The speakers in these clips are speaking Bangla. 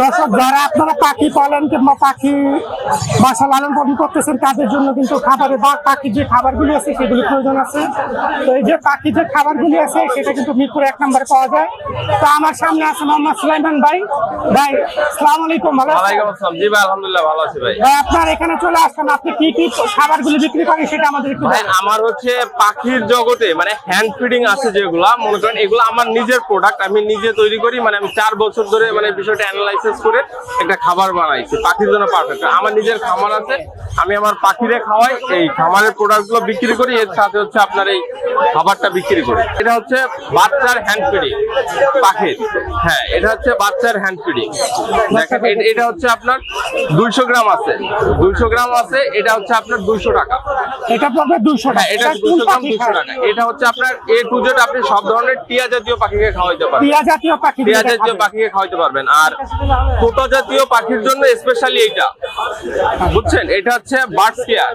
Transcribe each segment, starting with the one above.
দর্শক যারা আপনারা পাখি পালন কিংবা পাখি বাসা লালন পালন করতেছেন তাদের জন্য কিন্তু খাবারে বা পাখির যে খাবারগুলি আছে সেগুলি প্রয়োজন আছে। তো এই যে পাখির যে খাবারগুলি আছে সেটা কিন্তু মিরপুর এক নম্বরে পাওয়া যায়। তো আমার সামনে আছে মোহাম্মদ সুলাইমান ভাই। ভাই সালাম আলাইকুম ভালো আছেন? জি ভাই আলহামদুলিল্লাহ ভালো আছি ভাই। ভাই আপনার এখানে চলে আসছেন আপনি কি কি খাবারগুলি বিক্রি করেন সেটা আমাদের একটু ভাই আমার হচ্ছে পাখির জগতে মানে হ্যান্ড ফিডিং আছে যেগুলা মনে করেন এগুলো আমার নিজের প্রোডাক্ট আমি নিজে তৈরি করি মানে আমি চার বছর ধরে মানে বিষয়টা অ্যানালাইসিস করে একটা খাবার বানাইছি পাখির জন্য পারফেক্ট আমার নিজের খামার আছে, আমি আমার পাখিরে খাওয়াই, এই খামারের প্রোডাক্টগুলো বিক্রি করি, এর সাথে হচ্ছে আপনার এই খাবারটা বিক্রি করি। এটা হচ্ছে বাচ্চার হ্যান্ড ফিডিং পাখির। হ্যাঁ এটা হচ্ছে বাচ্চার হ্যান্ড ফিডিং দেখেন এটা হচ্ছে আপনার দুইশো গ্রাম আছে, দুইশো গ্রাম আছে, এটা হচ্ছে আপনার দুইশো টাকা। এটা পড়বে দুশো হ্যাঁ এটা টাকা কোন দুশো গ্রাম পাখি দুশো খায়? টাকা। এটা হচ্ছে আপনার এ টু জেড আপনি সব ধরনের টিয়া জাতীয় পাখিকে খাওয়াইতে পারবেন। টিয়া জাতীয় পাখি টিয়া জাতীয় পাখিকে খাওয়াইতে পারবেন। আর জাতীয় পাখির জন্য স্পেশালি এইটা। বুঝছেন? এটা হচ্ছে বার্ডস কেয়ার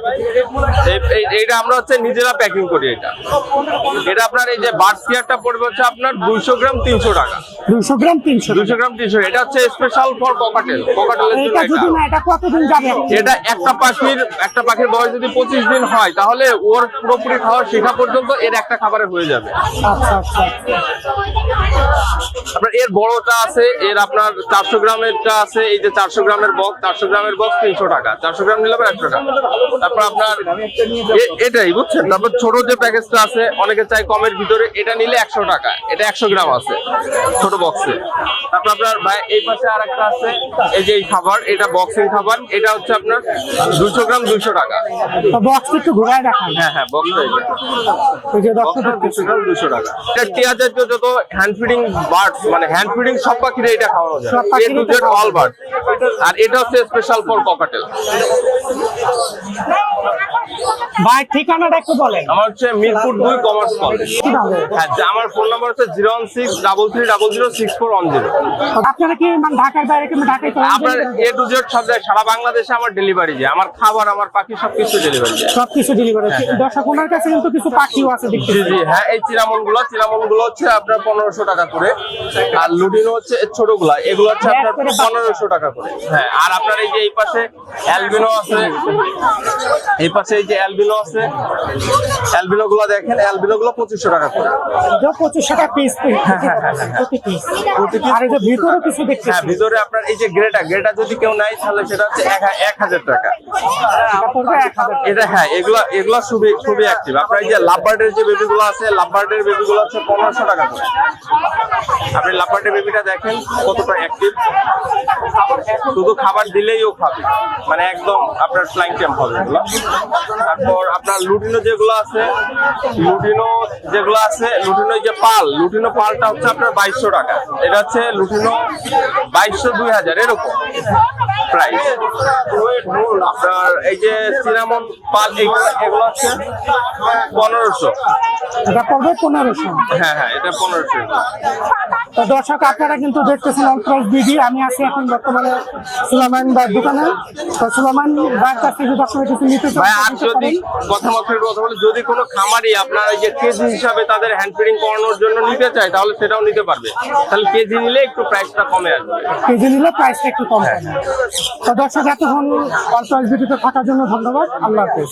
এইটা আমরা হচ্ছে নিজেরা প্যাকিং করি এটা। এটা আপনার এই যে বার্ডস কেয়ারটা পড়বে হচ্ছে আপনার দুইশো গ্রাম তিনশো টাকা। দুশো গ্রাম তিনশো দুইশো গ্রাম তিনশো এটা হচ্ছে স্পেশাল ফর ককাটেল ককাটেলের জন্য এটা। যদি না এটা কতদিন যাবে? এটা একটা পাখির একটা পাখির বয়স যদি পঁচিশ দিন হয় তাহলে ওর পুরোপুরি খাওয়ার শেখা পর্যন্ত এর একটা খাবারে হয়ে যাবে। আচ্ছা আচ্ছা। এর বড়টা আছে এর আপনার চারশো গ্রামেরটা আছে এই যে চারশো গ্রামের বক্স চারশো গ্রামের বক্স তিনশো টাকা। চারশো গ্রাম নিলে একশো টাকা। তারপর আপনার এটাই বুঝছেন? তারপর ছোট যে প্যাকেজটা আছে অনেকে চাই কমের ভিতরে এটা নিলে একশো টাকা। এটা একশো গ্রাম আছে ছোট বক্সে তারপর আপনার ভাই এই পাশে আর একটা আছে এই যে এই খাবার এটা বক্সিং খাবার। এটা হচ্ছে আপনার দুশো গ্রাম দুইশো টাকা। তো বক্সটা একটু ঘুরায় দেখান। হ্যাঁ হ্যাঁ ওই দুশো গ্রাম দুশো টাকা। এটা টিয়া জাতীয় যত হ্যান্ড ফিডিং বার্ডস মানে হ্যান্ড ফিডিং সব পাখিরে এটা খাওয়ানো যায়। A to Z all bird আর এটা হচ্ছে স্পেশাল ফর ককাটেল ভাই ঠিকানাটা একটু বলেন। আমার হচ্ছে মিরপুর দুই কমার্স কলেজ হ্যাঁ আমার ফোন নাম্বার হচ্ছে zero one six double three double zero six four one zero. আপনারা কি মানে ঢাকার বাইরে কিংবা ঢাকায় আপনার এ টু জেড সব জায়গায় সারা বাংলাদেশে আমার ডেলিভারি যায়। আমার খাবার আমার পাখি সবকিছু ডেলিভারি যায়। সব কিছু ডেলিভারি দর্শক ওনার কাছে কিন্তু কিছু পাখিও আছে দেখতে জি জি হ্যাঁ এই চিনামনগুলো চিনামনগুলো হচ্ছে আপনার পনেরোশো টাকা করে। আর লুডিনো হচ্ছে ছোটগুলা এগুলো হচ্ছে আপনার পনেরোশো টাকা করে। হ্যাঁ আর আপনার এই যে এই পাশে অ্যালবিনো আছে। এই পাশে এই যে অ্যালবিনো আছে। অ্যালবিনো গুলো দেখেন অ্যালবিনো গুলো পঁচিশশো টাকা করে। যে পঁচিশশো টাকা পিস প্রতি পিস আর এই যে ভিতরে কিছু দেখতে হ্যাঁ ভিতরে আপনার এই যে গ্রেটা গ্রেটা যদি কেউ নেয় তাহলে সেটা হচ্ছে এক হাজার টাকা। এটা হ্যাঁ এগুলা এগুলা খুবই খুবই অ্যাক্টিভ আপনার এই যে লাভবার্ডের যে বেবিগুলো আছে লাভবার্ডের বেবিগুলো হচ্ছে পনেরোশো টাকা করে। আপনি লাভবার্ডের বেবিটা দেখেন কতটা অ্যাক্টিভ শুধু খাবার দিলেই ও খাবে। মানে একদম আপনার ফ্লাইং ক্যাম্প হবে এগুলো। তারপর আপনার লুটিনো যেগুলো আছে লুটিনো যেগুলো আছে লুটিনো যে পাল লুটিনো পালটা হচ্ছে আপনার বাইশশো টাকা। এটা হচ্ছে লুটিনো বাইশশো দুই হাজার এরকম প্রাইস আপনার এই যে সিনামন পাল এগুলো এগুলো হচ্ছে পনেরোশো। এটা পড়বে পনেরোশো। হ্যাঁ হ্যাঁ এটা পনেরোশো। তো দর্শক আপনারা কিন্তু দেখতেছেন অল্ট্রাস বিডি। আমি আছি এখন বর্তমানে সুলামান বার দোকানে। তো সুলামান বার কাছ থেকে দর্শক কিছু নিতে চান, যদি। কথা মতো কথা বলে যদি কোনো খামারি আপনার এই যে কেজি হিসাবে তাদের হ্যান্ড ফিডিং করানোর জন্য নিতে চায় তাহলে সেটাও নিতে পারবে। তাহলে কেজি নিলে একটু প্রাইসটা কমে আসবে। কেজি নিলে প্রাইসটা একটু কম তো দর্শক এতক্ষণ অল্ট্রাস বিডিতে থাকার জন্য ধন্যবাদ। আল্লাহ হাফেজ।